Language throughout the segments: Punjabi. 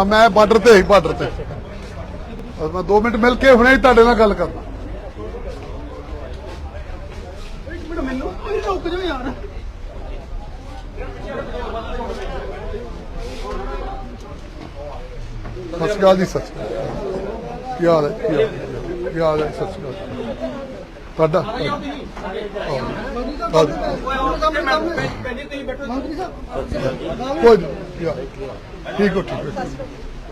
ਹਾਂ ਮੈਂ ਬਾਰਡਰ ਤੇ ਹੀ ਬਾਰਡਰ ਤੇ ਮੈਂ 2 ਮਿੰਟ ਮਿਲ ਕੇ ਹੁਣੇ ਹੀ ਤੁਹਾਡੇ ਨਾਲ ਗੱਲ ਕਰਦਾ ਇੱਕ ਮਿੰਟ ਮੈਨੂੰ ਰੁਕ ਯਾਰ ਸਤਿ ਸ਼੍ਰੀ ਅਕਾਲ ਜੀ ਸਤਿ ਸ਼੍ਰੀ ਅਕਾਲ ਕੀ ਹਾਲ ਹੈ ਕੀ ਹਾਲ ਹੈ? ਸਤਿ ਸ਼੍ਰੀ ਅਕਾਲ ਤੁਹਾਡਾ ਕੋਈ? ਠੀਕ ਹੋ ਠੀਕ ਹੋ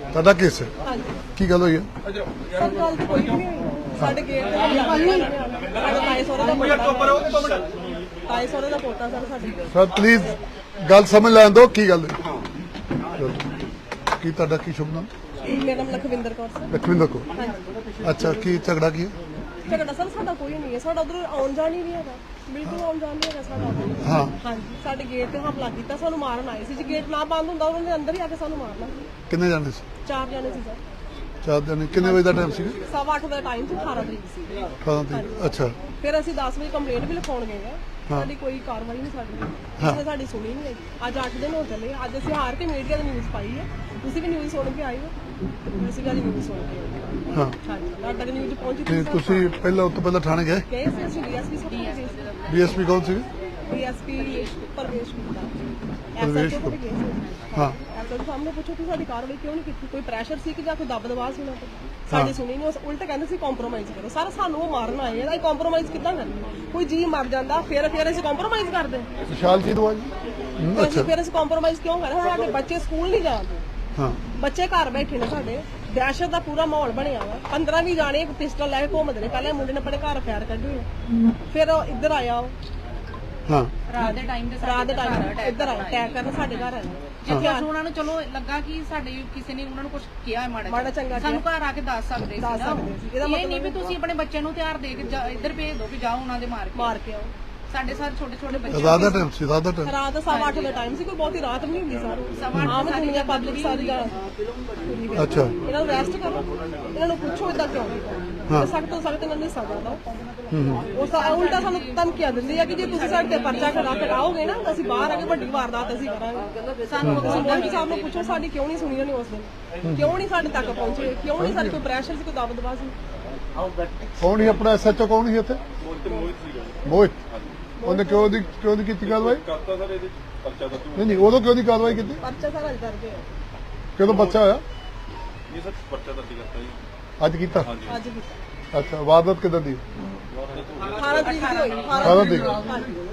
ਤੁਹਾਡਾ ਕੇਸ ਹੈ ਕੀ ਗੱਲ ਹੋਈ ਹੈ? ਸਰ ਗੱਲ ਤਾਂ ਕੋਈ ਵੀ ਨਹੀਂ ਹੋਈ। ਸਾਡੇ ਗੇਟ ਤੇ ਵੀ ਲੱਗ ਸਾਡੇ ਤਾਏ ਸੋਰੇ ਦਾ ਪੋਤਾ। ਤਾਏ ਸੋਰੇ ਦਾ ਪੋਤਾ ਸਰ ਸਾਡੇ ਸਰ ਪਲੀਜ਼ ਗੱਲ ਸਮਝ ਲੈਣ ਦਿਓ ਕੀ ਗੱਲ ਹੈ ਚਲੋ। ਕੀ ਤੁਹਾਡਾ ਕੀ ਸ਼ੁਭ ਨਾਮ? ਮੇਰਾ ਨਾਮ ਲਖਵਿੰਦਰ ਕੌਰ ਸਰ। ਲਖਵਿੰਦਰ ਕੋ ਹਾਂਜੀ। ਅੱਛਾ ਕੀ ਝਗੜਾ ਕੀ ਹੈ? ਝਗੜਾ ਸਰ ਸਾਡਾ ਕੋਈ ਨਹੀਂ ਹੈ ਸਾਡਾ ਉਧਰ ਆਉਣ ਜਾਣ ਹੀ ਨਹੀਂ ਹੈਗਾ। ਬਿਲਕੁਲ ਆਉਣ ਜਾਣ ਨਹੀਂ ਹੈਗਾ ਸਾਡਾ। ਉੱਧਰ। ਹਾਂ। ਹਾਂਜੀ ਸਾਡੇ ਗੇਟ ਤੇ ਹਮਲਾ ਕੀਤਾ ਸਾਨੂੰ ਮਾਰਨ ਆਏ ਸੀ। ਜੇ ਗੇਟ ਨਾ ਬੰਦ ਹੁੰਦਾ ਉਹਨਾਂ ਨੇ ਅੰਦਰ ਹੀ ਆ ਕੇ ਸਾਨੂੰ ਮਾਰਨਾ ਕਿੰਨੇ ਜਾਣੇ ਸੀ? ਚਾਰ ਜਣੇ ਸੀ ਸਰ। ਚਾਰ ਜਾਣੇ। ਕਿੰਨੇ ਵਜੇ ਦਾ ਟਾਈਮ ਸੀ ਸਵਾ ਅੱਠ ਦਾ ਟਾਈਮ ਸੀ 18 ਤਰੀਕ ਸੀ। 18 ਤਰੀਕ ਅੱਛਾ। ਫਿਰ ਅਸੀਂ 10 ਵਜੇ ਕੰਪਲੇਂਟ ਵੀ ਲਿਖਾਉਣ ਗਏ ਆ। ਸਾਡੀ ਕੋਈ ਕਾਰਵਾਈ ਨਹੀਂ ਸਾਡੀ। ਕਿਸੇ ਸਾਡੀ ਸੁਣੀ ਨਹੀਂ ਹੈਗੀ। ਅੱਜ 8 ਦਿਨ ਹੋ ਚੱਲੇ ਅੱਜ ਅਸੀਂ ਹਾਰ ਕੇ ਮੀਡੀਆ ਦੀ ਨਿਊਜ਼ ਪਾਈ ਹੈ ਤੁਸੀਂ ਵੀ ਨਿਊਜ਼ ਸੁਣ ਕੇ ਆਏ ਹੋ। ਅਸੀਂ ਵੀ ਅੱਜ ਨਿਊਜ਼ ਸੁਣ ਕੇ ਆਏ ਹਾਂ। ਹਾਂ। ਹਾਂਜੀ ਤੁਹਾਡੇ ਤੱਕ ਨਿਊਜ਼ ਪਹੁੰਚੀ ਤੇ ਤੁਸੀਂ ਪਹਿਲਾਂ ਉਸ ਤੋਂ ਪਹਿਲਾਂ ਥਾਣੇ ਗਏ? ਗਏ ਸੀ ਅਸੀਂ ਡੀਐਸਪੀ ਸਾਹਿਬ ਕੋਲ ਗਏ ਸੀ ਡੀਐਸਪੀ ਕੌਣ ਸੀ ਡੀਐਸਪੀ ਪਰਵੇਸ਼ ਗੁਪਤਾ ਪਰਵੇਸ਼ SHO ਕੋਲ ਗਏ ਸੀ। ਹਾਂ। ਐਸਐਚਓ ਸਾਹਮਣੇ ਪੁੱਛੋ ਕਿ ਸਾਡੀ ਕਾਰਵਾਈ ਕਿਉਂ ਨਹੀਂ ਕੀਤੀ? ਕੋਈ ਪ੍ਰੈਸ਼ਰ ਸੀ ਕਿ ਜਾਂ ਕੋਈ ਦਬ ਦਬਾਅ ਸੀ ਉਹਨਾਂ ਤੇ? ਸਾਡੀ ਸੁਣੀ ਨਹੀਂ ਉਸ ਉਲਟ ਕਹਿੰਦੇ ਸੀ ਕੰਪਰੋਮਾਈਜ਼ ਕਰੋ। ਸਰ ਸਾਨੂੰ ਉਹ ਮਾਰਨ ਆਏ ਆ ਇਹ ਕੰਪਰੋਮਾਈਜ਼ ਕਿੱਦਾਂ ਕਰਨੀ ਕੋਈ ਜੀ ਮਰ ਜਾਂਦਾ ਫਿਰ ਫਿਰ ਅਸੀਂ ਕੰਪਰੋਮਾਈਜ਼ ਕਰਦੇ। ਵਿਸ਼ਾਲ ਜੀ ਦਵਾਈ ਹੂੰ, ਫਿਰ ਅੱਛਾ। ਅਸੀਂ ਫਿਰ ਅਸੀਂ ਕੰਪਰੋਮਾਈਜ਼ ਕਿਉਂ ਕਰਾਂ ਸਾਡੇ ਬੱਚੇ ਸਕੂਲ ਨਹੀਂ ਜਾਂਦੇ। ਹਾਂ। ਬੱਚੇ ਘਰ ਬੈਠੇ ਨੇ ਸਾਡੇ। ਦਹਿਸ਼ਤ ਦਾ ਪੂਰਾ ਮਾਹੌਲ ਬਣਿਆ ਵਾ। 15 ਵੀ ਜਾਣੇ ਇੱਕ ਪਿਸਟਲ ਲੈ ਕੇ ਘੁੰਮਦੇ ਨੇ। ਪਹਿਲੇ ਮੁੰਡੇ ਨੇ ਆਪਣੇ ਘਰ ਫੈਰ ਕੱਢੇ ਹੋਏ ਆ। ਫਿਰ ਉਹ ਇੱਧਰ ਆਇਆ ਉਹ। ਹਾਂ। ਰਾਤ ਦੇ ਟਾਈਮ ਤੇ ਰਾਤ ਦੇ ਟਾਈਮ ਇੱਧਰ ਆਇਆ। ਅਟੈਕ ਕਰਨ ਸਾਡੇ ਘਰ ਆਇਆ। ਜਿੱਥੇ ਅਸੀਂ ਉਹਨਾਂ ਨੂੰ ਚਲੋ ਲੱਗਾ ਕਿ ਸਾਡੇ ਕਿਸੇ ਨੇ ਉਹਨਾਂ ਨੂੰ ਕੁਝ ਕਿਹਾ ਹੈ ਮਾੜਾ ਮਾੜਾ ਚੰਗਾ ਸਾਨੂੰ ਘਰ ਆ ਕੇ ਦੱਸ ਸਕਦੇ ਸੀ ਦੱਸ ਨਾ। ਸਕਦੇ ਸੀ। ਇਹਦਾ ਇਹ ਨਹੀਂ ਮਤਲਬ ਵੀ ਤੁਸੀਂ ਆਪਣੇ ਬੱਚੇ ਨੂੰ ਤਿਆਰ ਦੇ ਕੇ ਜਾ- ਇੱਧਰ ਭੇਜ ਦਿਓ ਵੀ ਜਾਓ ਉਹਨਾਂ ਦੇ ਮਾਰ ਕੇ। ਮਾਰ ਕੇ ਆਓ। ਸਾਡੇ ਸਾਰੇ ਛੋਟੇ ਛੋਟੇ ਬੱਚੇ ਰਾਤ ਦਾ ਟਾਈਮ ਸੀ ਰਾਤ ਦਾ ਟਾਈਮ ਰਾਤ ਸਵਾ ਅੱਠ ਦਾ ਟਾਈਮ ਸੀ ਕੋਈ ਬਹੁਤੀ ਰਾਤ ਵੀ ਨਹੀਂ ਹੁੰਦੀ ਸਰ। ਆਮ ਦੁਨੀਆ ਪਬਲਿਕ ਸਾਰੀ ਦਾ ਅੱਛਾ। ਇਹਨਾਂ ਨੂੰ ਰੈਸਟ ਕਰੋ। ਇਹਨਾਂ ਨੂੰ ਪੁੱਛੋ ਇਦਾਂ ਕਿਉਂ? ਹਾਂ। ਸਖਤ ਤੋਂ ਸਖਤ ਇਹਨਾਂ ਨੂੰ ਸਜ਼ਾ ਦਿਓ ਉਹ ਸਾ ਉਲਟਾ ਸਾਨੂੰ ਧਮਕੀਆਂ ਦਿੰਦੀ ਆ ਕਿ ਜੇ ਤੁਸੀਂ ਸਾਡੇ ਤੇ ਪਰਚਾ ਕਰਾ ਕੇ ਆਓਗੇ ਨਾ ਤਾਂ ਅਸੀਂ ਬਾਹਰ ਆ ਕੇ ਵੱਡੀ ਵਾਰਦਾਤ ਅਸੀਂ ਕਰਾਂਗੇ। ਸਾਨੂੰ ਮੋਦੀ ਸਾਹਿਬ ਨੂੰ ਪੁੱਛੋ ਸਾਡੀ ਕਿਉਂ ਨਹੀਂ ਸੁਣੀ ਉਹਨੇ ਉਸ ਦਿਨ? ਕਿਉਂ ਨਹੀਂ ਸਾਡੇ ਤੱਕ ਪਹੁੰਚੇ? ਕਿਉਂ ਨਹੀਂ ਸਾਡੇ ਕੋਈ ਪ੍ਰੈਸ਼ਰ ਸੀ ਕੋਈ ਦਬ ਦਬਾ ਸੀ? ਕੌਣ ਸੀ ਆਪਣਾ ਐਸਐਚਓ ਕੌਣ ਸੀ ਇੱਥੇ ਮੋਹਿਤ। ਉਹਨੇ ਕਿਉਂ ਦੀ ਕਿਉਂ ਦੀ ਕੀਤੀ ਕਾਰਵਾਈ? ਕਰਤਾ ਸਰ ਇਹਦੇ ਪਰਚਾ ਦਾ ਤੂੰ ਨਹੀਂ ਨਹੀਂ ਉਦੋਂ ਕਿਉਂ ਦੀ ਕਾਰਵਾਈ ਕੀਤੀ? ਪਰਚਾ ਸਾਰਾ ਅੱਜ ਕਰਦੇ ਆ ਕਦੋਂ ਬੱਚਾ ਹੋਇਆ? ਇਹ ਸਰ ਪਰਚਾ ਦਰਜ ਕਰਤਾ ਜੀ। ਅੱਜ ਕੀਤਾ? ਅੱਜ ਕੀਤਾ। ਅੱਛਾ ਵਾਰਦਾਤ ਕਿਦਾਂ ਦੀ? 18 ਤਰੀਕ ਦੀ ਹੋਈ। 18 ਤਰੀਕ।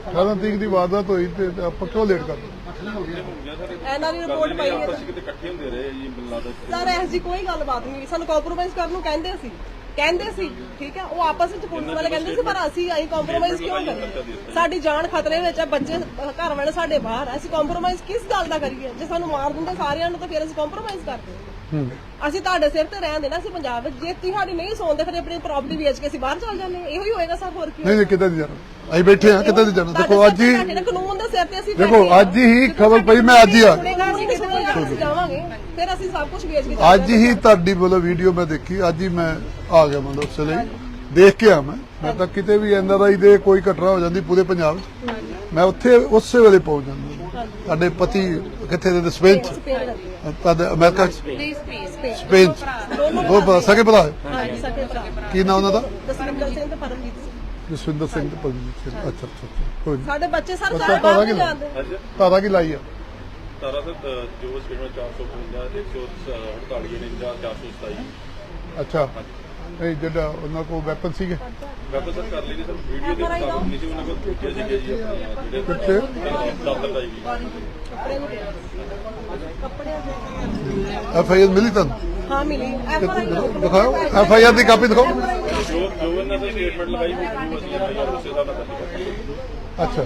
18 ਤਰੀਕ ਦੀ ਵਾਰਦਾਤ ਹੋਈ ਤੇ ਆਪਾਂ ਕਿਉਂ ਲੇਟ ਕਰ ਇਹਨਾਂ ਦੀ ਰਿਪੋਰਟ ਪਾਈ ਹੈ ਆਪਸ ਚ ਕਿਤੇ ਇਕੱਠੇ ਹੁੰਦੇ ਰਹੇ ਜੀ ਮਿਲਣਾ ਦਾ ਸਰ ਐਸ ਕੋਈ ਗੱਲਬਾਤ ਨਹੀਂ ਸਾਨੂੰ ਕੰਪਰੋਮਾਈਜ਼ ਕਰਨ ਨੂੰ ਕਹਿੰਦੇ ਸੀ ਕਹਿੰਦੇ ਸੀ ਠੀਕ ਹੈ ਉਹ ਆਪਸ ਵਿੱਚ ਪੁਲਿਸ ਵਾਲੇ ਕਹਿੰਦੇ ਸੀ ਪਰ ਅਸੀਂ ਅਸੀਂ ਕੰਪਰੋਮਾਈਜ਼ ਕਿਉਂ ਕਰੀਏ? ਸਾਡੀ ਜਾਨ ਖਤਰੇ ਵਿੱਚ ਹੈ ਬੱਚੇ ਘਰ ਵਾਲੇ ਸਾਡੇ ਬਾਹਰ ਹੈ। ਅਸੀਂ ਕੰਪਰੋਮਾਈਜ਼ ਕਿਸ ਗੱਲ ਦਾ ਕਰੀਏ? ਜੇ ਸਾਨੂੰ ਮਾਰ ਦਿੰਦੇ ਸਾਰਿਆਂ ਨੂੰ ਤਾਂ ਫਿਰ ਅਸੀਂ ਕੰਪਰੋਮਾਈਜ਼ ਕਰਦੇ ਹੂੰ। ਅਸੀਂ ਤੁਹਾਡੇ ਸਿਰ ਤੇ ਰਹਿਣ ਦੇਣਾ ਸੀ ਪੰਜਾਬ ਵਿੱਚ। ਜੇ ਤੁਹਾਡੀ ਨਹੀਂ ਸੌਂਦੇ ਫਿਰ ਆਪਣੀ ਪ੍ਰਾਪਰਟੀ ਵੇਚ ਕੇ ਅਸੀਂ ਬਾਹਰ ਚਲ ਜਾਂਦੇ ਹਾਂ। ਇਹੋ ਹੀ ਹੋਏਗਾ ਸਰ ਹੋਰ ਕੀ ਨਹੀਂ ਨਹੀਂ ਕਿੱਦਾਂ ਦੀ ਜਾਣਾ ਅਸੀਂ ਬੈਠੇ ਆ ਕਿੱਦਾਂ ਦੀ ਜਾਣਾ ਦੇਖੋ ਅੱਜ ਹੀ ਕਾਨੂੰਨ ਦੇ ਸਿਰ ਤੇ ਅਸੀਂ ਦੇਖੋ ਹਾਂ। ਅੱਜ ਹੀ ਖਬਰ ਪਈ ਮੈਂ ਅੱਜ ਹੀ ਆ। ਨਹੀਂ ਜਾਵਾਂਗੇ। ਫਿਰ ਅਸੀਂ ਸਭ ਕੁਝ ਵੇਚ ਕੇ ਅੱਜ ਹੀ ਤੁਹਾਡੀ ਵੱਲੋਂ ਵੀਡੀਓ ਮੈਂ ਦੇਖੀ ਅੱਜ ਹੀ ਮੈਂ ਆ ਗਿਆ ਮਤਲਬ ਉਸ ਲਈ ਦੇਖ ਕੇ ਆ ਮੈਂ। ਮੈਂ ਤਾਂ ਕਿਤੇ ਵੀ ਐਨਆਰਆਈ ਦੇ ਕੋਈ ਘਟਨਾ ਹੋ ਜਾਂਦੀ ਪੂਰੇ ਪੰਜਾਬ 'ਚ ਮੈਂ ਉੱਥੇ ਉਸੇ ਵੇਲੇ ਪਹੁੰਚ ਜਾਂਦਾ। ਤੁਹਾਡੇ ਪਤੀ ਕਿੱਥੇ ਦੇ? ਸਪੇਨ 'ਚ? ਤੁਹਾਡੇ ਅਮਰੀਕਾ 'ਚ? ਸਪੇਨ 'ਚ। ਦੋ ਭਰਾ। ਸਕੇ ਭਰਾ? ਕੀ ਨਾਮ ਉਹਨਾਂ ਦਾ? ਜਸਵਿੰਦਰ ਸਿੰਘ ਤੇ ਪਰਮਜੀਤ ਸਿੰਘ। ਅੱਛਾ ਅੱਛਾ ਕੋਈ ਸਾਡੇ ਬੱਚੇ ਸਾਰੇ ਸਾਰੇ ਬਾਹਰ ਜਾਂਦੇ ਤਾਰਾ ਕੀ ਲਾਈ ਆ? ਤਾਰਾ ਸਰ ਅ, ਜੋ ਸਟੇਟਮੈਂਟ 455 148 49 427 ਅੱਛਾ ਇਹ ਜਿਹੜਾ ਉਹਨਾਂ ਕੋਲ ਵੈਪਨ ਸੀਗੇ ਵੈਪਨ ਸਰ ਕਰ ਲਈ ਜੀ ਸਰ ਵੀਡੀਓ ਦੇ ਮੁਤਾਬਕ ਨਹੀਂ ਸੀ ਉਹਨਾਂ ਕੋਲ ਪੁੱਛਿਆ ਸੀਗਾ ਜੀ ਆਪਣਾ ਜਿਹੜੇ ਕਿੱਥੇ ਦਫ਼ਤਰ ਦਾ ਜੀ ਕੱਪੜੇ ਨੂੰ ਕੱਪੜੇ ਐਫ ਆਈ ਆਰ ਮਿਲੀ ਤੁਹਾਨੂੰ ਹਾਂ ਮਿਲੀ ਐਫ ਆਰ ਆਈ ਦਿਖਾਓ ਐਫ ਆਈ ਆਰ ਦੀ ਕਾਪੀ ਦਿਖਾਓ ਜੋ ਜੋ ਇਹਨਾਂ ਨੇ ਸਟੇਟਮੈਂਟ ਲਗਾਈ ਹੋਈ ਉਹ ਅਸੀਂ ਐਫਆਈਆਰ ਉਸੇ ਹਿਸਾਬ ਨਾਲ ਦਰਜ ਕਰਾਂਗੇ ਅੱਛਾ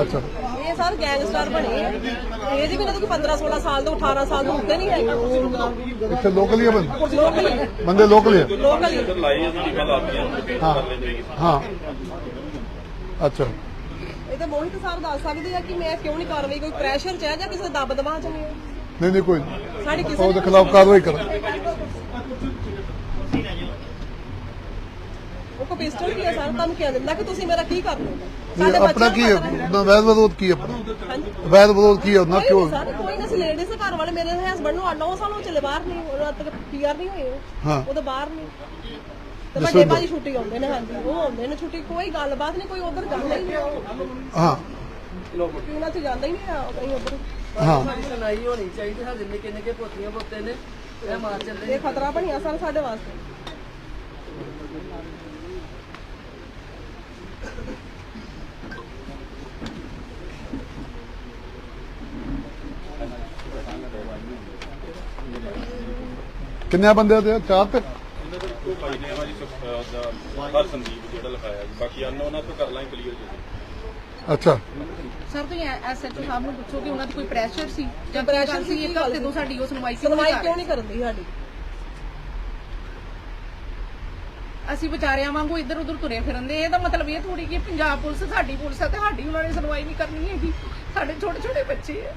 ਅੱਛਾ। ਇਹ ਸਰ ਗੈਂਗਸਟਰ ਬਣੇ ਆ। ਇਹ ਜੀ ਵੀ ਨਾ ਕੋਈ 15 16 ਸਾਲ ਤੋਂ 18 ਸਾਲ ਤੋਂ ਉੱਤੇ ਨਹੀਂ ਹੈਗੇ ਇੱਥੇ ਲੋਕਲ ਹੀ ਆ ਬੰਦੇ? ਲੋਕਲ ਹੀ ਬੰਦੇ ਲੋਕਲ ਹੀ ਆ? ਲੋਕਲ ਹੀ ਸਰ ਲਾਈ ਅਸੀਂ ਟੀਮਾਂ ਲਾਤੀਆਂ ਹਾਂ ਹਾਂ। ਅੱਛਾ। ਇਹ ਤੇ ਮੋਹਿਤ ਸਾਹਿਬ ਦੱਸ ਸਕਦੇ ਆ ਕਿ ਮੈਂ ਕਿਉਂ ਨਹੀਂ ਕਾਰਵਾਈ ਕੋਈ ਪ੍ਰੈਸ਼ਰ ਚ ਹੈ ਜਾਂ ਕਿਸੇ ਦਬ ਦਬਾਅ ਚ ਨਹੀਂ? ਹੈ। ਨਹੀਂ ਨਹੀਂ ਕੋਈ ਨਹੀਂ। ਸਾਡੀ ਕਿਸੇ ਉਹਦੇ ਖਿਲਾਫ ਕਾਰਵਾਈ ਕਰੋ ਉਹ ਉਹ ਕੋ ਪਿਸਟਲ ਵੀ ਹੈ ਸਰ ਤੁਹਾਨੂੰ ਕਿਹਾ ਦਿੰਦਾ ਕਿ ਤੁਸੀਂ ਮੇਰਾ ਕੀ ਕਰ ਲਓਗੇ ਆਪਣਾ ਕੀ ਹੈ? ਉਹਦਾ ਵੈਦ ਵਿਰੋਧ ਕੀ ਹੈ ਆਪਣਾ? ਵੈਦ ਵਿਰੋਧ ਕੀ ਹੈ ਉਹਨਾਂ ਕੋਈ ਕਿਉਂ? ਸਰ ਕੋਈ ਨਹੀਂ ਸੀ ਲੇਡੀਜ਼ ਘਰ ਵਾਲੇ ਮੇਰੇ ਹਸਬੰਡ ਨੂੰ 9 ਸਾਲ ਹੋ ਚਲੇ ਬਾਹਰ ਨਹੀਂ ਉਹਨਾਂ ਤੱਕ ਪੀਆਰ ਨਹੀਂ ਹੋਏ ਉਹ। ਹਾਂ। ਉਹ ਤਾਂ ਬਾਹਰ ਨਹੀਂ। ਤੇ ਵੱਡੇ ਇੱਧਰ। ਭਾਜੀ ਛੁੱਟੀ ਆਉਂਦੇ ਨੇ ਹਾਂਜੀ ਉਹ ਆਉਂਦੇ ਨੇ ਛੁੱਟੀ ਕੋਈ ਗੱਲਬਾਤ ਨਹੀਂ ਕੋਈ ਉਧਰ ਜਾਂਦਾ ਹੀ ਨਹੀਂ ਹਾਂ। ਕਿ ਉਹਨਾਂ ਚ ਜਾਂਦਾ ਹੀ ਨਹੀਂ ਆ ਕहीं ਉਧਰ। ਹਾਂ। ਸੁਣਾਈ ਹੋਣੀ ਚਾਹੀਦੀ ਸਾਡੇ ਨਿੱਕੇ ਨਿੱਕੇ ਪੋਤੀਆਂ ਪੋਤੇ ਨੇ ਇਹ ਮਾਰ ਚੱਲੇ ਇਹ ਖਤਰਾ ਬਣਿਆ ਸਰ ਸਾਡੇ ਵਾਸਤੇ। ਕਿੰਨੇ ਬੰਦੇ ਤੇ ਚਾਰ ਤੇ? ਇਹਨਾਂ ਦੇ ਕੋਈ ਭਾਈ ਨੇ ਆਵਾਂ ਜੀ ਸੁਖ- ਅਹ ਦਾ ਹਰ ਸੰਦੀਪ ਜਿਹੜਾ ਲਿਖਾਇਆ ਜੀ। ਬਾਕੀ ਅਨ ਉਹਨਾਂ ਤੋਂ ਕਰ ਲਾਂਗੇ ਕਲੀਅਰ ਜੀ। ਅੱਛਾ। ਸਰ ਤੁਸੀਂ ਐਸਐਚਓ ਸਾਹਿਬ ਨੂੰ ਪੁੱਛੋ ਕਿ ਉਹਨਾਂ ਦਾ ਕੋਈ ਪ੍ਰੈਸ਼ਰ ਸੀ? ਜਾਂ ਪ੍ਰੈਸ਼ਰ ਸੀ ਇੱਕ ਹਫ਼ਤੇ ਤੋਂ? ਸਾਡੀ ਉਹ ਸੁਣਵਾਈ ਕਿਉਂ ਸੁਣਵਾਈ ਨਹੀਂ ਕਰ ਕਿਉਂ ਰਹੇ ਨਹੀਂ ਕਰਦੀ ਸਾਡੀ? ਅਸੀਂ ਵਿਚਾਰਿਆਂ ਵਾਂਗੂ ਇੱਧਰ ਉੱਧਰ ਤੁਰੇ ਫਿਰਦੇ ਇਹਦਾ ਮਤਲਬ ਇਹ ਥੋੜੀ ਕਿ ਪੰਜਾਬ ਪੁਲਿਸ ਸਾਡੀ ਪੁਲਿਸ ਹੈ ਤੇ ਸਾਡੀ ਉਹਨਾਂ ਨੇ ਸੁਣਵਾਈ ਨਹੀਂ ਕਰਨੀ ਹੈਗੀ। ਸਾਡੇ ਛੋਟੇ ਛੋਟੇ ਬੱਚੇ ਆ।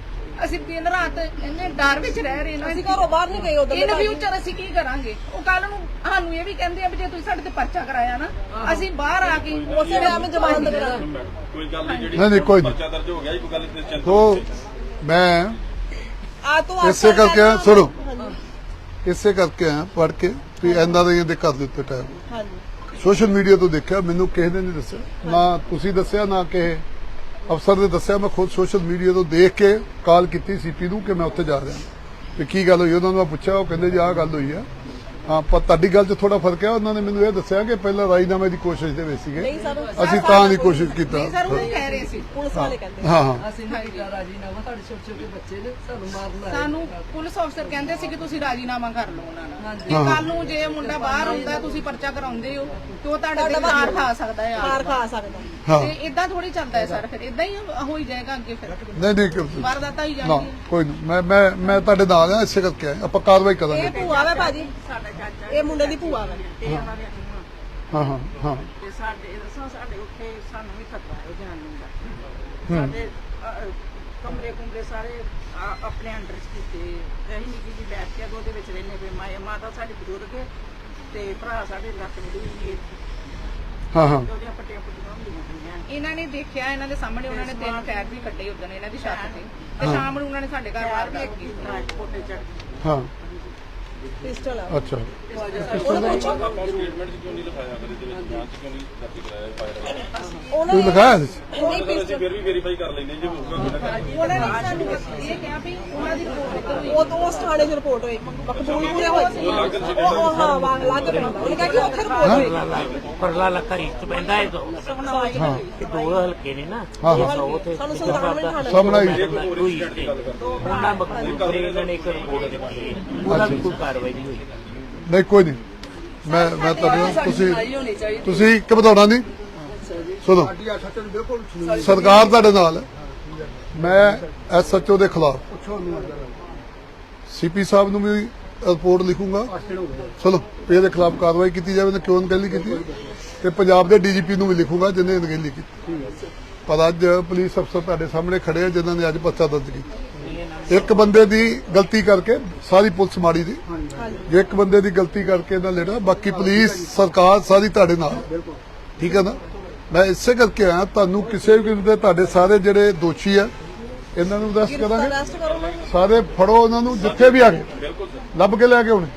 ਅਸੀਂ ਦਿਨ ਰਾਤ ਇੰਨੇ ਡਰ ਵਿੱਚ ਰਹਿ ਰਹੇ ਨਾ ਅਸੀਂ ਘਰੋਂ ਬਾਹਰ ਨਹੀਂ ਗਏ ਉਧਰ ਇਨ ਫਿਊਚਰ ਅਸੀਂ ਕੀ ਕਰਾਂਗੇ? ਉਹ ਕੱਲ ਨੂੰ ਸਾਨੂੰ ਇਹ ਵੀ ਕਹਿੰਦੇ ਆ ਵੀ ਜੇ ਤੁਸੀਂ ਸਾਡੇ ਤੇ ਪਰਚਾ ਕਰਾਇਆ ਨਾ ਅਸੀਂ ਬਾਹਰ ਆ ਕੇ ਉਸੇ ਟਾਈਮ ਜ਼ਮਾਨਤ ਕਰਾਂਗੇ। ਕੋਈ ਗੱਲ ਨਹੀਂ ਜਿਹੜੀ ਨਹੀਂ, ਨਹੀਂ, ਕੋਈ ਨਹੀਂ। ਪਰਚਾ ਦਰਜ ਹੋ ਗਿਆ ਜੀ ਕੋਈ ਗੱਲ ਨਹੀਂ ਚਿੰਤਾ ਤੋ ਮੈਂ ਆ ਤੋਂ ਇਸੇ ਕਰਕੇ ਸੁਣੋ। ਇਸੇ ਕਰਕੇ ਆ ਪੜ ਕੇ ਵੀ ਐਂਦਾ ਦੇ ਦੇ ਕਰ ਦਿੱਤੇ ਟਾਈਮ ਹਾਂਜੀ। ਸੋਸ਼ਲ ਮੀਡੀਆ ਤੋਂ ਦੇਖਿਆ ਮੈਨੂੰ ਕਿਸੇ ਨੇ ਨਹੀਂ ਦੱਸਿਆ। ਨਾ ਤੁਸੀਂ ਦੱਸਿਆ ਨਾ ਕਿਸੇ ਅਫਸਰ ਨੇ ਦੱਸਿਆ, ਮੈਂ ਖੁਦ ਸੋਸ਼ਲ ਮੀਡੀਆ ਤੋਂ ਦੇਖ ਕੇ ਕਾਲ ਕੀਤੀ ਸੀਪੀ ਨੂੰ, ਕਿ ਮੈਂ ਉੱਥੇ ਜਾ ਰਿਹਾ। ਵੀ ਕੀ ਗੱਲ ਹੋਈ? ਉਹਨਾਂ ਨੂੰ ਮੈਂ ਪੁੱਛਿਆ, ਉਹ ਕਹਿੰਦੇ ਜੀ, ਆਹ ਗੱਲ ਹੋਈ ਆ। ਹਾਂ ਪਰ ਤੁਹਾਡੀ ਗੱਲ 'ਚ ਥੋੜਾ ਫ਼ਰਕ ਹੈ ਉਹਨਾਂ ਨੇ ਮੈਨੂੰ ਇਹ ਦੱਸਿਆ ਕਿ ਪਹਿਲਾਂ ਰਾਜੀਨਾਮੇ ਦੀ ਕੋਸ਼ਿਸ਼ ਦੇ ਵਿੱਚ ਸੀਗੇ। ਨਹੀਂ ਸਰ ਅਸੀਂ ਤਾਂ ਦੀ ਕੋਸ਼ਿਸ਼ ਕੀਤਾ। ਨਹੀਂ ਸਰ ਉਹ ਕਹਿ ਰਹੇ ਸੀ ਪੁਲਿਸ ਵਾਲੇ ਕਹਿੰਦੇ ਹਾਂ ਹਾਂ। ਅਸੀਂ ਨਹੀਂ ਕੀਤਾ ਰਾਜੀ ਨਾ ਸਾਡੇ ਛੋਟੇ ਛੋਟੇ ਬੱਚੇ ਨੇ ਸਾਨੂੰ ਮਾਰਨ ਆਏ। ਸਾਨੂੰ ਪੁਲਿਸ ਅਫਸਰ ਕਹਿੰਦੇ ਸੀ ਕਿ ਤੁਸੀਂ ਰਾਜੀਨਾਮਾ ਕਰ ਲਓ ਉਹਨਾਂ ਨਾਲ। ਹਾਂਜੀ। ਕਿ ਕੱਲ ਨੂੰ ਜੇ ਮੁੰਡਾ ਬਾਹਰ ਹੁੰਦਾ ਤੁਸੀਂ ਪਰਚਾ ਕਰਾਉਂਦੇ ਹੋ ਤੇ ਉਹ ਤੁਹਾਡੇ ਤੇ ਮਾਰ ਖਾ ਸਕਦਾ ਹੈ ਮਾਰ ਖਾ ਸਕਦਾ। ਹਾਂ। ਤੇ ਇਦਾਂ ਥੋੜੀ ਚੱਲਦਾ ਹੈ ਸਰ ਫਿਰ ਇਦਾਂ ਹੀ ਹੋਈ ਜਾਏਗਾ ਅੱਗੇ ਫਿਰ। ਨਹੀਂ ਨਹੀਂ ਵਾਰਦਾਤਾਂ ਹੀ ਜਾਣਗੀਆਂ। ਕੋਈ ਨਹੀਂ। ਮੈਂ ਮੈਂ ਮੈਂ ਤੁਹਾਡੇ ਨਾਲ ਆ ਇਸੇ ਕਰਕੇ। ਆਪਾਂ ਕਾਰਵਾਈ ਇਹ ਕਰਾਂਗੇ ਭੂਆ ਵਾ ਭਾਜੀ? ਇਹ ਮੁੰਡੇ ਦੀ ਭੂਆ ਵਾ। ਹਾਂ। ਹਾਂ ਹਾਂ ਤੇ ਸਾਡੇ ਦੱਸਾਂ ਸਾਡੇ ਉੱਥੇ ਸਾਨੂੰ ਵੀ ਖਤਰਾ ਹੈ ਜਾਣ ਨੂੰ। ਦਾ ਸਾਡੇ ਅਹ, ਕਮਰੇ ਕੁਮਰੇ ਸਾਰੇ ਆਪਣੇ ਅੰਡਰ ਕੀਤੇ। ਅਸੀਂ ਨਿੱਕੀ ਜੀ ਬੈਠ ਕੇ ਉਹਦੇ ਵਿੱਚ ਰਹਿੰਦੇ ਪਏ ਮਾਂ ਮਾਤਾ ਸਾਡੀ ਬਜ਼ੁਰਗ ਹੈ ਤੇ ਭਰਾ ਸਾਡੇ ਲੱਤ ਬੜੀ ਹੋਈ ਹੈ। ਹਾਂ ਹਾਂ। ਤੇ ਉਹਦੀਆਂ ਪੱਟੀਆਂ ਪੁੱਟੀਆਂ ਹੁੰਦੀਆਂ ਪਈਆਂ। ਇਹਨਾਂ ਨੇ ਦੇਖਿਆ ਇਹਨਾਂ ਦੇ ਸਾਹਮਣੇ ਉਹਨਾਂ ਨੇ ਤਿੰਨ ਫੈਰ ਵੀ ਕੱਢੇ ਉਦੋਂ ਇਹਨਾਂ ਦੀ ਛੱਤ ਤੇ। ਤੇ ਸ਼ਾਮ ਨੂੰ ਉਹਨਾਂ ਨੇ ਸਾਡੇ ਘਰ ਵਾਰਦਾਤ ਕੀਤੀ ਰਾਜ ਕੋਟੇ ਚੜ ਹਾਂ। ਪਿਸਟਲ ਆ। ਅੱਛਾ। ਉਹਨੂੰ ਪੁੱਛੋ। ਆਪਾਂ ਸਟੇਟਮੈਂਟ 'ਚ ਕਿਉਂ ਨਹੀਂ ਲਿਖਾਇਆ ਫਿਰ ਇਹਦੇ ਵਿੱਚ ਜਾਂਚ 'ਚ ਕਿਉਂ ਨਹੀਂ ਦਰਜ ਕਰਾਇਆ ਫਾਇਰ ਉਹਨਾਂ ਤੁਸੀਂ ਨੇ ਲਿਖਾਇਆ ਸੀ? ਨਹੀਂ ਅਸੀਂ ਪਿਸਟਲ ਫਿਰ ਵੀ ਵੈਰੀਫਾਈ ਕਰ ਲੈਂਦੇ ਜੇ ਹੋਊਗਾ ਕੋਈ ਨਾ ਕਰ ਉਹਨਾਂ ਨੇ ਸਾਨੂੰ ਇਹ ਕਿਹਾ ਵੀ ਉਹਨਾਂ ਦੀ ਰਿਪੋਰਟ ਇੱਧਰ ਹੋਈ। ਉਹ ਤੋਂ ਉਸ ਥਾਣੇ 'ਚ ਰਿਪੋਰਟ ਹੋਈ ਮਕਬੂਲਪੁਰੇ ਹੋਈ ਉਹ ਉਹ ਹਾਂ ਵਾ ਲੱਗ ਪੈਂਦਾ ਉਹਨੇ ਕਿਹਾ ਕਿ ਉੱਥੇ ਰਿਪੋਰਟ ਹੋਈ। ਪਰਲਾ ਲੱਖਾ ਰੀਤ ਪੈਂਦਾ ਹੈ ਦੋ ਇਹ ਦੋ ਹਲਕੇ ਨੇ ਨਾ। ਸਾਨੂੰ ਉਹਨਾਂ ਇੱਕ ਰਿਪੋਰਟ ਦਿੱਤੀ। ਉਹਦਾ ਵੀ ਕੋਈ ਕਾਰਵਾਈ ਨਹੀਂ ਹੋਈ। ਨਹੀਂ ਕੋਈ ਨਹੀਂ। ਮੈਂ ਮੈਂ ਤੁਹਾਡੇ ਨਾਲ ਤੁਸੀਂ ਸੁਣਾਈ ਹੋਣੀ ਚਾਹੀਦੀ। ਤੁਸੀਂ ਇੱਕ ਬਤਾਉਣਾ ਨਹੀਂ। ਸੁਣੋ। ਸਰਕਾਰ ਤੁਹਾਡੇ ਨਾਲ ਹੈ। ਮੈਂ ਐਸਐਚਓ ਦੇ ਖਿਲਾਫ ਸੀਪੀ ਸਾਹਿਬ ਨੂੰ ਵੀ ਰਿਪੋਰਟ ਲਿਖੂੰਗਾ। ਚਲੋ ਇਹਦੇ ਖਿਲਾਫ ਕਾਰਵਾਈ ਕੀਤੀ ਜਾਵੇ ਤੇ ਕਿਉਂ ਅਣਗਹਿਲੀ ਕੀਤੀ ਹੈ। ਤੇ ਪੰਜਾਬ ਦੇ ਡੀਜੀਪੀ ਨੂੰ ਵੀ ਲਿਖੂੰਗਾ ਜਿਹਨੇ ਅਣਗਹਿਲੀ ਕੀਤੀ। ਪਰ ਅੱਜ ਪੁਲਿਸ ਅਫਸਰ ਤੁਹਾਡੇ ਸਾਹਮਣੇ ਖੜੇ ਆ ਜਿਨ੍ਹਾਂ ਨੇ ਅੱਜ ਪਰਚਾ ਦਰਜ ਕੀਤਾ। ਇੱਕ ਬੰਦੇ ਦੀ ਗਲਤੀ ਕਰਕੇ ਸਾਰੀ ਪੁਲਿਸ ਮਾੜੀ ਦੀ। ਜੇ ਇੱਕ ਬੰਦੇ ਦੀ ਗਲਤੀ ਕਰਕੇ ਇਹਨਾਂ ਲੈਣਾ ਬਾਕੀ ਪੁਲਿਸ ਸਰਕਾਰ ਸਾਰੀ ਤੁਹਾਡੇ ਨਾਲ। ਠੀਕ ਹੈ ਨਾ? ਮੈਂ ਇਸੇ ਕਰਕੇ ਆਇਆ ਤੁਹਾਨੂੰ ਕਿਸੇ ਵੀ ਕਿਸਮ ਦੇ ਤੁਹਾਡੇ ਸਾਰੇ ਜਿਹੜੇ ਦੋਸ਼ੀ ਆ ਇਹਨਾਂ ਨੂੰ ਅਰੈਸਟ ਕਰਾਂਗੇ। ਨਾ। ਸਾਰੇ ਫੜੋ ਉਹਨਾਂ ਨੂੰ ਜਿੱਥੇ ਵੀ ਆ ਗਏ। ਲੱਭ ਕੇ ਲੈ ਕੇ ਆਉਣੇ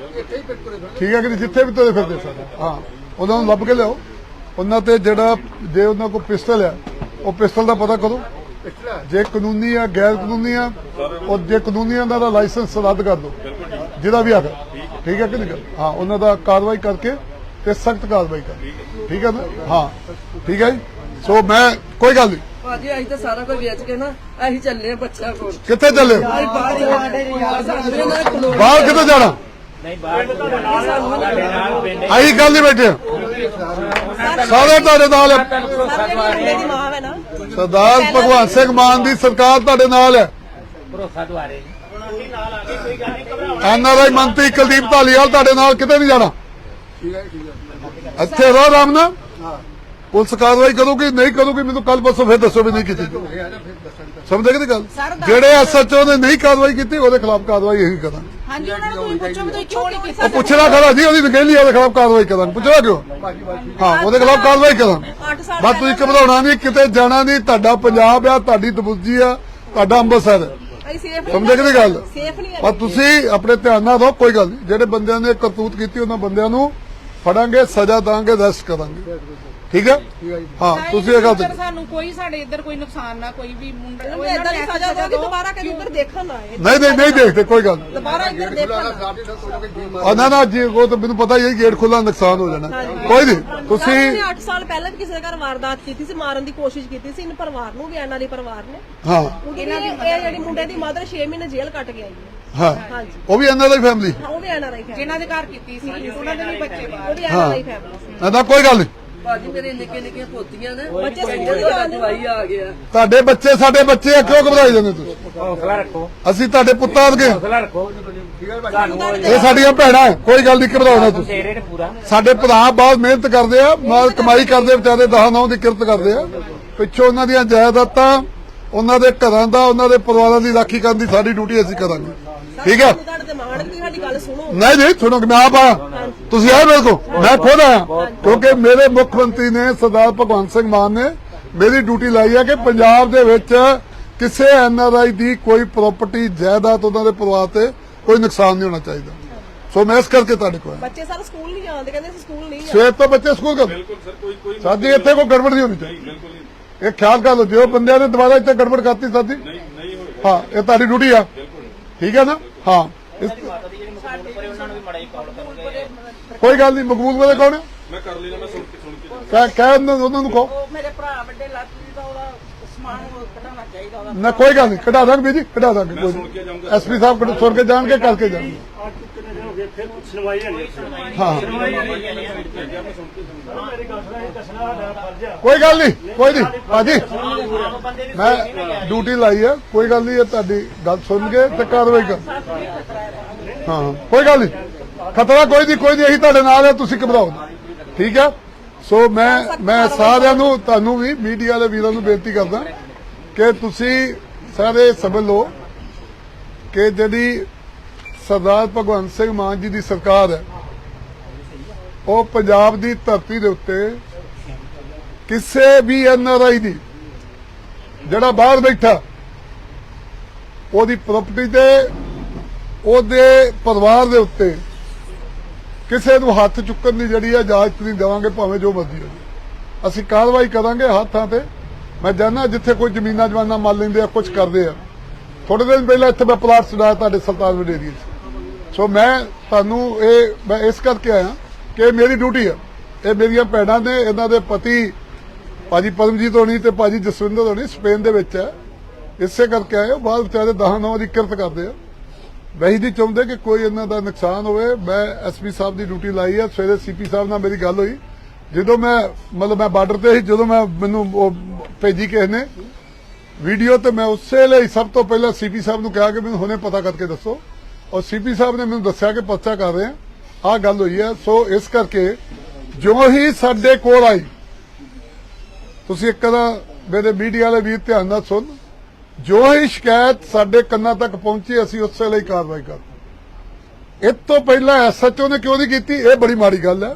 ਠੀਕ ਹੈ ਕਿ? ਜਿੱਥੇ ਵੀ ਤੁਰੇ ਫਿਰਦੇ ਸਾਰੇ। ਹਾਂ ਉਹਨਾਂ ਨੂੰ ਲੱਭ ਕੇ ਲਿਆਓ। ਉਹਨਾਂ ਤੇ ਜਿਹੜਾ ਜੇ ਉਹਨਾਂ ਕੋਲ ਪਿਸਟਲ ਆ ਉਹ ਪਿਸਟਲ ਦਾ ਪਤਾ ਕਰੋ। ਜੇ ਕਾਨੂੰਨੀ ਆ ਗੈਰ ਕਾਨੂੰਨੀ ਆ ਉਹ ਜੇ ਕਾਨੂੰਨੀ ਆ ਦਾ ਲਾਇਸੈਂਸ ਰੱਦ ਕਰ ਦਿਓ। ਜਿਹਦਾ ਵੀ ਹੈਗਾ ਠੀਕ ਹੈ ਕਿ ਨਹੀਂ? ਹਾਂ ਉਹਨਾਂ ਦਾ ਕਾਰਵਾਈ ਕਰਕੇ ਤੇ ਸਖਤ ਕਾਰਵਾਈ ਕਰ ਠੀਕ ਹੈ ਨਾ? ਹਾਂ ਠੀਕ ਹੈ ਜੀ? ਸੋ ਮੈਂ ਕੋਈ ਗੱਲ ਨਹੀਂ। ਭਾਜੀ ਅਸੀਂ ਤਾਂ ਸਾਰਾ ਕੁਝ ਵੇਚ ਕੇ ਨਾ ਅਸੀਂ ਚੱਲੇ ਆ ਬੱਚਾ ਕੋਲ। ਕਿੱਥੇ ਚੱਲੇ? ਬਾਹਰ ਕਿੱਥੇ ਜਾਣਾ? ਨਹੀਂ ਬਾਹਰ ਆਹੀ ਗੱਲ ਹੀ। ਬੈਠੇ। ਸਾਰੇ ਤੁਹਾਡੇ ਨਾਲ ਸਰਦਾਰ ਭਗਵਾਨ ਸਿੰਘ ਮਾਨ ਦੀ ਸਰਕਾਰ ਤੁਹਾਡੇ ਨਾਲ ਹੈ। ਭਰੋਸਾ ਦੁਆਰੇ। ਐਨਆਰਆਈ ਮੰਤਰੀ ਕੁਲਦੀਪ ਧਾਲੀਵਾਲ ਤੁਹਾਡੇ ਨਾਲ ਕਿਤੇ ਨਹੀਂ ਜਾਣਾ? ਇੱਥੇ ਰਹੋ ਆਰਾਮ ਨਾਲ। ਪੁਲਿਸ ਕਾਰਵਾਈ ਕਰੂਗੀ ਨਹੀਂ ਕਰੂਗੀ ਮੈਨੂੰ ਕੱਲ ਪਰਸੋਂ ਫਿਰ ਦੱਸੋ ਵੀ ਨਹੀਂ ਕੀਤੀ। ਸਮਝਦੇ ਕਿ ਨਹੀਂ ਗੱਲ? ਜਿਹੜੇ ਐਸਐਚਓ ਨੇ ਨਹੀਂ ਕਾਰਵਾਈ ਕੀਤੀ ਉਹਦੇ ਖਿਲਾਫ ਕਾਰਵਾਈ ਇਹੀ ਕਰਾਂਗੇ। ਹਾਂਜੀ ਉਹਨਾਂ ਨੂੰ ਤੁਸੀਂ ਪੁੱਛੋ ਵੀ ਤੁਸੀਂ ਕਿਉਂ ਨਹੀਂ ਉਹ ਪੁੱਛਣਾ ਖਰਾ ਜੀ ਉਹਦੀ ਨਗੇਲੀ ਉਹਦੇ ਖਿਲਾਫ ਕਾਰਵਾਈ ਕਰਾਂਗੇ। ਪੁੱਛਣਾ ਕਿਉਂ? ਹਾਂ ਉਹਦੇ ਖਿਲਾਫ ਕਾਰਵਾਈ ਕਰਾਂਗੇ। 8 ਸਾਲ ਬਸ ਤੁਸੀਂ ਘਬਰਾਉਣਾ ਨਹੀਂ ਕਿਤੇ ਜਾਣਾ ਨਹੀਂ ਤੁਹਾਡਾ ਪੰਜਾਬ ਆ ਤੁਹਾਡੀ ਦਬੁੱਜੀ ਆ ਤੁਹਾਡਾ ਅੰਮ੍ਰਿਤਸਰ। ਸਮਝੇ ਕਿ ਗੱਲ? ਪਰ ਤੁਸੀਂ ਆਪਣੇ ਧਿਆਨ ਨਾਲ ਰਹੋ ਕੋਈ ਗੱਲ ਨਹੀਂ। ਜਿਹੜੇ ਬੰਦਿਆਂ ਨੇ ਕਰਤੂਤ ਕੀਤੀ ਉਹਨਾਂ ਬੰਦਿਆਂ ਨੂੰ ਫੜਾਂਗੇ ਸਜ਼ਾ ਦਾਂਗੇ ਰੈਸਟ ਕਰਾਂਗੇ। ਠੀਕ ਹੈ? ਹਾਂ ਤੁਸੀਂ ਇਹ ਗੱਲ ਸਾਨੂੰ ਕੋਈ ਸਾਡੇ ਇੱਧਰ ਕੋਈ ਨੁਕਸਾਨ ਨਾ ਕੋਈ ਵੀ ਮੁੰਡਾ ਉਹਨੂੰ ਇਦਾਂ ਦੀ ਸਜ਼ਾ ਦੁਬਾਰਾ ਕਦੇ ਇੱਧਰ ਦੇਖਣ ਨਾ ਆਏ। ਨਹੀਂ ਨਹੀਂ ਨਹੀਂ ਦੇਖਦੇ ਕੋਈ ਗੱਲ ਦੁਬਾਰਾ ਇੱਧਰ ਦੇਖਣ ਨਾ ਨਾ ਨਾ ਜੀ ਉਹ ਤਾਂ ਮੈਨੂੰ ਪਤਾ ਹੀ ਹੈ ਗੇਟ ਖੁੱਲਾ ਨੁਕਸਾਨ ਹੋ ਜਾਣਾ। ਕੋਈ ਨਹੀਂ ਤੁਸੀਂ ਤੁਸੀਂ 8 ਸਾਲ ਪਹਿਲਾਂ ਵੀ ਕਿਸੇ ਦੇ ਘਰ ਵਾਰਦਾਤ ਕੀਤੀ ਸੀ ਮਾਰਨ ਦੀ ਕੋਸ਼ਿਸ਼ ਕੀਤੀ ਸੀ ਇਹਨਾਂ ਪਰਿਵਾਰ ਨੂੰ ਵੀ ਇਹਨਾਂ ਦੇ ਪਰਿਵਾਰ ਨੇ। ਹਾਂ। ਇਹਨਾਂ ਦੀ ਇਹ ਜਿਹੜੀ ਮੁੰਡੇ ਦੀ ਮਦਰ 6 ਮਹੀਨੇ ਜੇਲ੍ਹ ਕੱਟ ਕੇ ਆਈ ਹੈ। ਉਹ ਵੀ ਇਹਨਾਂ ਦੀ ਫੈਮਿਲੀ ਹਾਂ, ਉਹ ਵੀ ਐਨਆਰਆਈ ਫੈਮਿਲੀ ਜਿਨ੍ਹਾਂ ਦੇ ਘਰ ਕੀਤੀ ਸੀ। ਉਹਨਾਂ ਦੇ ਵੀ ਬੱਚੇ ਬਾਹਰ। ਉਹ ਵੀ ਐਨਆਰਆਈ ਫੈਮਿਲੀ ਕੋਈ ਗੱਲ ਨਹੀਂ। ਭਾਜੀ ਮੇਰੇ ਨਿੱਕੇ ਨਿੱਕੀਆਂ ਪੋਤੀਆਂ ਨੇ। ਬੱਚੇ ਸਕੂਲ ਤੁਹਾਡਾ ਜਾਂਦੇ ਜਵਾਈ ਆ ਗਿਆ। ਤੁਹਾਡੇ ਬੱਚੇ ਸਾਡੇ ਬੱਚੇ ਆ ਕਿਉਂ ਘਬਰਾਈ ਜਾਂਦੇ ਤੁਸੀਂ। ਹੌਸਲਾ ਰੱਖੋ। ਅਸੀਂ ਤੁਹਾਡੇ ਪੁੱਤਾਂ ਵਰਗੇ। ਹਾਂ। ਹੌਸਲਾ ਰੱਖੋ। ਤੁਹਾਨੂੰ ਇਹ ਸਾਡੀਆਂ ਭੈਣਾਂ ਹੈ, ਕੋਈ ਗੱਲ ਨਹੀਂ ਘਬਰਾਉਣਾ ਤੁਸੀਂ ਤੇਰੇ ਨੇ ਪੂਰਾ। ਸਾਡੇ ਭਰਾ ਬਹੁਤ ਮਿਹਨਤ ਕਰਦੇ ਆ। ਮਾਲ ਕਮਾਈ ਕਰਦੇ ਵਿਚਾਰੇ ਦਹਾਂ ਨੌ ਦੀ ਕਿਰਤ ਕਰਦੇ ਆ। ਪਿੱਛੋਂ ਉਹਨਾਂ ਦੀਆਂ ਜਾਇਦਾਦਾਂ ਉਹਨਾਂ ਦੇ ਘਰਾਂ ਦਾ ਉਹਨਾਂ ਦੇ ਪਰਿਵਾਰਾਂ ਦੀ ਰਾਖੀ ਕਰਨ ਦੀ ਸਾਡੀ ਡਿਊਟੀ ਅਸੀਂ ਕਰਾਂਗੇ। ਠੀਕ ਹੈ ਤੁਹਾਡੇ ਤੇ ਮਾਣ ਕਿ ਸਾਡੀ ਗੱਲ ਸੁਣੋ ਨਹੀਂ ਨਹੀਂ ਸੁਣੋ ਕਿ ਮੈਂ ਆਪ ਆ। ਤੁਸੀਂ ਆਏ ਮੇਰੇ ਕੋਲ? ਮੈਂ ਖੁਦ ਆਇਆ। ਕਿਉਂਕਿ ਮੇਰੇ ਮੁੱਖ ਮੰਤਰੀ ਨੇ ਸਰਦਾਰ ਭਗਵੰਤ ਸਿੰਘ ਮਾਨ ਨੇ ਮੇਰੀ ਡਿਊਟੀ ਲਾਈ ਹੈ ਕਿ ਪੰਜਾਬ ਦੇ ਵਿੱਚ ਕਿਸੇ ਐਨਆਰਆਈ ਦੀ ਕੋਈ ਪ੍ਰਾਪਰਟੀ ਜਾਇਦਾਦ ਉਹਨਾਂ ਦੇ ਪਰਿਵਾਰ ਤੇ ਕੋਈ ਨੁਕਸਾਨ ਨਹੀਂ ਹੋਣਾ ਚਾਹੀਦਾ। ਸੋ ਮੈਂ ਇਸ ਕਰਕੇ ਤੁਹਾਡੇ ਕੋਲ ਬੱਚੇ ਸਾਰੇ ਸਕੂਲ ਨਹੀਂ ਜਾਂਦੇ ਕਹਿੰਦੇ ਅਸੀਂ ਸਕੂਲ ਨਹੀਂ ਜਾਂਦੇ। ਸਵੇਰ ਤੋਂ ਬੱਚੇ ਸਕੂਲ ਕਰ ਬਿਲਕੁਲ ਸਰ ਕੋਈ ਕੋਈ ਸਾਡੀ ਇੱਥੇ ਕੋਈ ਗੜਬੜ ਨਹੀਂ ਹੋਣੀ ਚਾਹੀਦੀ। ਬਿਲਕੁਲ ਨਹੀਂ। ਇਹ ਖਿਆਲ ਕਰ ਲਓ ਜੋ ਬੰਦਿਆਂ ਨੇ ਦੁਬਾਰਾ ਇੱਥੇ ਗੜਬੜ ਕਰਤੀ ਸਾਡੀ। ਨਹੀਂ ਨਹੀਂ ਹੋਏਗਾ ਹਾਂ ਇਹ ਤੁਹਾਡੀ ਡਿਊਟੀ ਆ। ਠੀਕ ਹੈ ਨਾ? ਹਾਂ। ਇਸ- ਮਾਤਾ ਦੀ ਜਿਹੜੀ ਮਕਬੂਲ ਪਰੇ ਉਹਨਾਂ ਨੂੰ ਵੀ ਮੜਾ ਹੀ ਕਾਲ ਕਰੋਗੇ ਕੋਈ ਗੱਲ ਨਹੀਂ ਮਕਬੂਲ ਵਾਲੇ ਕੌਣ ਹੈ ਮੈਂ ਕਰ ਲੈਣਾ ਮੈਂ ਸੁਣ ਕੇ ਸੁਣ ਕੇ ਕਹਿ ਕਹਿ ਉਹਨਾਂ ਨੂੰ- ਉਹਨਾਂ ਨੂੰ ਕਹੋ ਉਹ ਮੇਰੇ ਭਰਾ ਵੱਡੇ ਲਾਤੀ ਦਾ ਉਹਦਾ ਸਮਾਨ ਉਹ ਕਢਾਉਣਾ ਚਾਹੀਦਾ ਉਹਦਾ। ਨਾ ਕੋਈ ਗੱਲ ਨਹੀਂ ਕਢਾ ਦਾਂਗੇ ਬੀਜੀ ਕਢਾ ਦਾਂਗੇ ਕੋਈ ਸੁਣ ਕੇ ਜਾਊਂਗਾ। ਐਸਪੀ ਸਾਹਿਬ ਕੋਲ ਸੁਣ ਕੇ ਜਾਣਗੇ ਕਰਕੇ ਜਾਣਗੇ। ਹਾਂ। ਕੋਈ ਗੱਲ ਨਹੀਂ ਕੋਈ ਨਹੀਂ। ਭਾਜੀ ਮੈਂ ਡਿਊਟੀ ਲਾਈ ਹੈ ਕੋਈ ਗੱਲ ਨਹੀਂ ਇਹ ਤੁਹਾਡੀ ਗੱਲ ਸੁਣ ਕੇ ਤੇ ਕਾਰਵਾਈ ਕਰ ਹਾਂ ਕੋਈ ਗੱਲ ਨਹੀਂ। ਖਤਰਾ ਕੋਈ ਨਹੀਂ ਕੋਈ ਨਹੀਂ ਅਸੀਂ ਤੁਹਾਡੇ ਨਾਲ ਹੈ ਤੁਸੀਂ ਘਬਰਾਓ ਠੀਕ ਹੈ ਸੋ ਮੈਂ ਮੈਂ ਸਾਰਿਆਂ ਨੂੰ ਤੁਹਾਨੂੰ ਵੀ ਮੀਡੀਆ ਦੇ ਵੀਰਾਂ ਨੂੰ ਬੇਨਤੀ ਕਰਦਾ ਕਿ ਤੁਸੀਂ ਸਾਰੇ ਸਮਝ ਲਓ ਕਿ ਜਿਹੜੀ ਸਰਦਾਰ ਭਗਵੰਤ ਸਿੰਘ ਮਾਨ ਜੀ ਦੀ ਸਰਕਾਰ ਹੈ ਉਹ ਪੰਜਾਬ ਦੀ ਧਰਤੀ ਦੇ ਉੱਤੇ ਕਿਸੇ ਵੀ ਐਨਆਰਆਈ ਦੀ, ਜਿਹੜਾ ਬਾਹਰ ਬੈਠਾ, ਉਹਦੀ ਪ੍ਰਾਪਰਟੀ ਤੇ, ਉਹਦੇ ਪਰਿਵਾਰ ਦੇ ਉੱਤੇ ਕਿਸੇ ਨੂੰ ਹੱਥ ਚੁੱਕਣ ਦੀ ਜਿਹੜੀ ਇਜਾਜ਼ਤ ਨਹੀਂ ਦੇਵਾਂਗੇ, ਭਾਵੇਂ ਜੋ ਮਰਜ਼ੀ ਹੋ ਜਾਏ। ਅਸੀਂ ਕਾਰਵਾਈ ਕਰਾਂਗੇ ਹੱਥਾਂ ਤੇ। ਮੈਂ ਜਾਣਦਾ ਜਿੱਥੇ ਕੋਈ ਜ਼ਮੀਨਾਂ, ਜਵਾਨਾਂ ਮੰਨ ਲੈਂਦੇ ਆ ਕੁਝ ਕਰਦੇ ਆ। ਥੋੜੇ ਦਿਨ ਪਹਿਲਾਂ ਇੱਥੇ ਮੈਂ ਪਲਾਟ ਛਡਾਇਆ ਤੁਹਾਡੇ ਸੁਲਤਾਨਪੁਰ ਏਰੀਏ 'ਚ। ਸੋ ਮੈਂ ਤੁਹਾਨੂੰ ਇਹ, ਮੈਂ ਇਸ ਕਰਕੇ ਆਇਆ ਕਿ ਇਹ ਮੇਰੀ ਡਿਊਟੀ ਆ। ਇਹ ਮੇਰੀਆਂ ਭੈਣਾਂ ਨੇ, ਇਹਨਾਂ ਦੇ ਪਤੀ ਭਾਜੀ ਪਰਮਜੀਤ ਹੋਣੀ ਤੇ ਭਾਜੀ ਜਸਵਿੰਦਰ ਹੋਣੀ ਸਪੇਨ ਦੇ ਵਿੱਚ ਹੈ ਇਸੇ ਕਰਕੇ ਆਏ ਉਹ ਬਾਅਦ ਵਿਚਾਰੇ ਦਹਾਂ ਨੌ ਦੀ ਕਿਰਤ ਕਰਦੇ ਆ। ਵੈਸੇ ਦੀ ਚਾਹੁੰਦੇ ਕਿ ਕੋਈ ਇਹਨਾਂ ਦਾ ਨੁਕਸਾਨ ਹੋਵੇ। ਮੈਂ ਐਸਪੀ ਸਾਹਿਬ ਦੀ ਡਿਊਟੀ ਲਾਈ ਹੈ ਸਵੇਰੇ ਸੀਪੀ ਸਾਹਿਬ ਨਾਲ ਮੇਰੀ ਗੱਲ ਹੋਈ। ਜਦੋਂ ਮੈਂ, ਮਤਲਬ ਮੈਂ ਬਾਰਡਰ ਤੇ ਸੀ, ਜਦੋਂ ਮੈਂ ਮੈਨੂੰ ਉਹ ਭੇਜੀ ਕਿਸੇ ਨੇ ਵੀਡੀਓ ਤੇ ਮੈਂ ਉਸੇ ਲਈ ਸਭ ਤੋਂ ਪਹਿਲਾਂ ਸੀਪੀ ਸਾਹਿਬ ਨੂੰ ਕਿਹਾ ਕਿ ਮੈਨੂੰ ਹੁਣੇ ਪਤਾ ਕਰਕੇ ਦੱਸੋ। ਔਰ ਸੀਪੀ ਸਾਹਿਬ ਨੇ ਮੈਨੂੰ ਦੱਸਿਆ ਕਿ ਪਰਚਾ ਕਰ ਰਹੇ ਆ। ਆਹ ਗੱਲ ਹੋਈ ਹੈ, ਸੋ ਇਸ ਕਰਕੇ ਜੋ ਹੀ ਸਾਡੇ ਕੋਲ ਆਈ, ਤੁਸੀਂ ਇੱਕ ਦਾ ਮੇਰੇ ਮੀਡੀਆ ਵਾਲੇ ਵੀਰ ਧਿਆਨ ਨਾਲ ਸੁਣ, ਜੋ ਹੀ ਸ਼ਿਕਾਇਤ ਸਾਡੇ ਕੰਨਾਂ ਤੱਕ ਪਹੁੰਚੀ, ਅਸੀਂ ਉਸੇ ਲਈ ਕਾਰਵਾਈ ਕਰ ਇਸ ਤੋਂ ਪਹਿਲਾਂ ਐਸਐਚਓ ਨੇ ਕਿਉਂ ਨਹੀਂ ਕੀਤੀ? ਇਹ ਬੜੀ ਮਾੜੀ ਗੱਲ ਹੈ।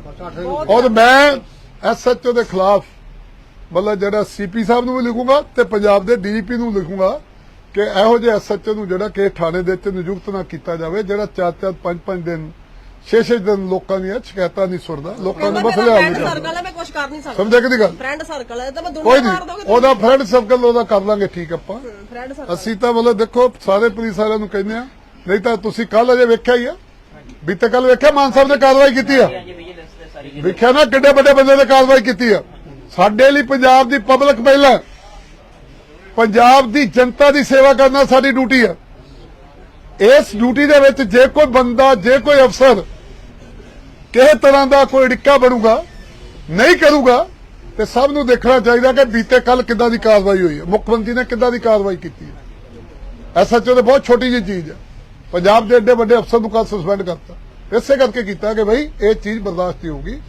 ਔਰ ਮੈਂ ਐਸਐਚਓ ਦੇ ਖਿਲਾਫ ਮਤਲਬ ਜਿਹੜਾ ਸੀਪੀ ਸਾਹਿਬ ਨੂੰ ਵੀ ਲਿਖੂੰਗਾ ਤੇ ਪੰਜਾਬ ਦੇ ਡੀਜੀਪੀ ਨੂੰ ਲਿਖੂੰਗਾ ਕਿ ਇਹੋ ਜਿਹੇ ਐਸਐਚਓ ਨੂੰ ਜਿਹੜਾ ਕਿ ਥਾਣੇ ਦੇ ਵਿੱਚ ਨਿਯੁਕਤ ਨਾ ਕੀਤਾ ਜਾਵੇ, ਜਿਹੜਾ ਚਾਰ ਚਾਰ ਪੰਜ ਪੰਜ ਦਿਨ ਛੇ ਛੇ ਦਿਨ ਲੋਕਾਂ ਦੀਆਂ ਸ਼ਿਕਾਇਤਾਂ ਨਹੀਂ ਸੁਣਦਾ ਲੋਕਾਂ ਦੇ ਮਸਲੇ ਹੱਲ ਨਹੀਂ ਸਰਕਲ ਹੈ ਮੈਂ ਕੁਝ ਕਰ ਨਹੀਂ ਸਕਦਾ। ਸਮਝੇ ਕਿ ਨਹੀਂ ਗੱਲ? ਫਰੈਂਡ ਸਰਕਲ ਹੈ ਤਾਂ ਮੈਂ ਦੁਨੀਆ ਮਾਰ ਦੋਗੇ ਉਹਦਾ ਫਰੈਂਡ ਸਰਕਲ ਉਹਦਾ ਕਰ ਲਾਂਗੇ ਠੀਕ ਆਪਾਂ। ਫਰੈਂਡ ਸਰਕਲ ਅਸੀਂ ਤਾਂ ਮਤਲਬ ਦੇਖੋ ਸਾਰੇ ਪੁਲਿਸ ਵਾਲਿਆਂ ਨੂੰ ਕਹਿੰਦੇ ਆ ਨਹੀਂ ਤਾਂ ਤੁਸੀਂ ਕੱਲ ਅਜੇ ਵੇਖਿਆ ਹੀ ਆ। ਬੀਤੇ ਕੱਲ ਵੇਖਿਆ ਮਾਨ ਸਾਹਿਬ ਨੇ ਕਾਰਵਾਈ ਕੀਤੀ ਆ। ਵੇਖਿਆ ਨਾ ਕਿੱਡੇ ਵੱਡੇ ਬੰਦੇ ਨੇ ਕਾਰਵਾਈ ਕੀਤੀ ਆ। ਸਾਡੇ ਲਈ ਪੰਜਾਬ ਦੀ ਪਬਲਿਕ ਪਹਿਲਾਂ। ਪੰਜਾਬ ਦੀ ਜਨਤਾ ਦੀ ਸੇਵਾ ਕਰਨਾ ਸਾਡੀ ਡਿਊਟੀ ਆ। ਇਸ ਡਿਊਟੀ ਦੇ ਵਿੱਚ ਜੇ ਕੋਈ ਬੰਦਾ ਜੇ ਕੋਈ ਅਫਸਰ ਕਿਸੇ ਤਰ੍ਹਾਂ ਦਾ ਕੋਈ ਡਿੱਕਾ ਬਣੂਗਾ, ਨਹੀਂ ਕਰੂਗਾ, ਤੇ ਸਭ ਨੂੰ ਦੇਖਣਾ ਚਾਹੀਦਾ ਕਿ ਬੀਤੇ ਕੱਲ ਕਿੱਦਾਂ ਦੀ ਕਾਰਵਾਈ ਹੋਈ ਹੈ। ਮੁੱਖ ਮੰਤਰੀ ਨੇ ਕਿੱਦਾਂ ਦੀ ਕਾਰਵਾਈ ਕੀਤੀ ਹੈ? ਐਸਐਚਓ ਤੇ ਬਹੁਤ ਛੋਟੀ ਜਿਹੀ ਚੀਜ਼ ਹੈ। ਪੰਜਾਬ ਦੇ ਐਡੇ ਵੱਡੇ ਅਫਸਰ ਨੂੰ ਕੱਲ ਸਸਪੈਂਡ ਕਰਤਾ। ਇਸੇ ਕਰਕੇ ਕੀਤਾ ਕਿ ਭਾਈ ਇਹ ਚੀਜ਼ ਬਰਦਾਸ਼ਤ ਨਹੀਂ ਹੋਊਗੀ,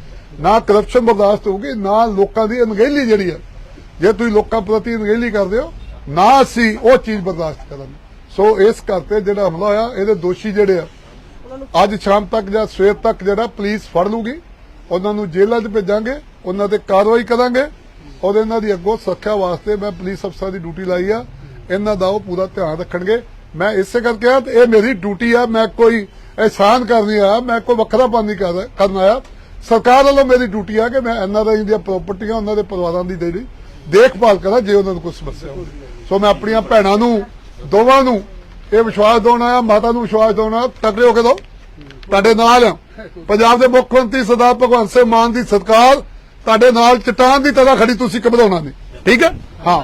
ਨਾ ਕਰਪਸ਼ਨ ਬਰਦਾਸ਼ਤ ਹੋਊਗੀ, ਨਾ ਲੋਕਾਂ ਦੀ ਅਣਗਹਿਲੀ ਜਿਹੜੀ ਹੈ, ਜੇ ਤੁਸੀਂ ਲੋਕਾਂ ਪ੍ਰਤੀ ਅਣਗਹਿਲੀ ਕਰਦੇ ਹੋ, ਨਾ ਅਸੀਂ ਉਹ ਚੀਜ਼ ਬਰਦਾਸ਼ਤ ਕਰਾਂਗੇ। ਸੋ ਇਸ ਕਰਕੇ ਜਿਹੜਾ ਹਮਲਾ ਹੋਇਆ, ਇਹਦੇ ਦੋਸ਼ੀ ਜਿਹੜੇ ਆ ਅੱਜ ਸ਼ਾਮ ਤੱਕ ਜਾਂ ਸਵੇਰ ਤੱਕ ਜਿਹੜਾ ਪੁਲਿਸ ਫੜ ਲੂਗੀ, ਉਹਨਾਂ ਨੂੰ ਜੇਲ੍ਹਾਂ 'ਚ ਭੇਜਾਂਗੇ, ਉਹਨਾਂ ਤੇ ਕਾਰਵਾਈ ਕਰਾਂਗੇ। ਔਰ ਇਹਨਾਂ ਦੀ ਅੱਗੋਂ ਸੁਰੱਖਿਆ ਵਾਸਤੇ ਮੈਂ ਪੁਲਿਸ ਅਫਸਰਾਂ ਦੀ ਡਿਊਟੀ ਲਾਈ ਆ। ਇਹਨਾਂ ਦਾ ਉਹ ਪੂਰਾ ਧਿਆਨ ਰੱਖਣਗੇ। ਮੈਂ ਇਸੇ ਕਰਕੇ ਆ ਇਹ ਮੇਰੀ ਡਿਊਟੀ ਆ। ਮੈਂ ਕੋਈ ਅਹਿਸਾਨ ਕਰਨੀ ਆ ਮੈਂ ਕੋਈ ਵੱਖਰਾ ਨਹੀਂ ਕਰ ਕਰਨ ਆਇਆ। ਸਰਕਾਰ ਵੱਲੋਂ ਮੇਰੀ ਡਿਊਟੀ ਆ ਕਿ ਮੈਂ ਐਨਆਰਆਈ ਦੀਆਂ ਪ੍ਰਾਪਰਟੀਆਂ, ਉਹਨਾਂ ਦੇ ਪਰਿਵਾਰਾਂ ਦੀ ਜਿਹੜੀ ਦੇਖਭਾਲ ਕਰਾਂ, ਜੇ ਉਹਨਾਂ ਨੂੰ ਕੋਈ ਸਮੱਸਿਆ ਹੋਵੇ। ਸੋ ਮੈਂ ਆਪਣੀਆਂ ਭੈਣਾਂ ਨੂੰ, ਦੋਵਾਂ ਨੂੰ ਇਹ ਵਿਸ਼ਵਾਸ ਦਿਵਾਉਣਾ ਆ ਮਾਤਾ ਨੂੰ ਵਿਸ਼ਵਾਸ ਦਿਵਾਉਣਾ ਤਕੜੇ ਹੋ ਕੇ ਦੋ ਤੁਹਾਡੇ ਨਾਲ ਪੰਜਾਬ ਦੇ ਮੁੱਖ ਮੰਤਰੀ ਸਰਦਾਰ ਭਗਵੰਤ ਸਿੰਘ ਮਾਨ ਦੀ ਸਰਕਾਰ ਤੁਹਾਡੇ ਨਾਲ ਚਟਾਨ ਦੀ ਤਰ੍ਹਾਂ ਖੜੀ ਤੁਸੀਂ ਘਬਰਾਉਣਾ ਨੇ। ਠੀਕ ਹੈ? ਹਾਂ।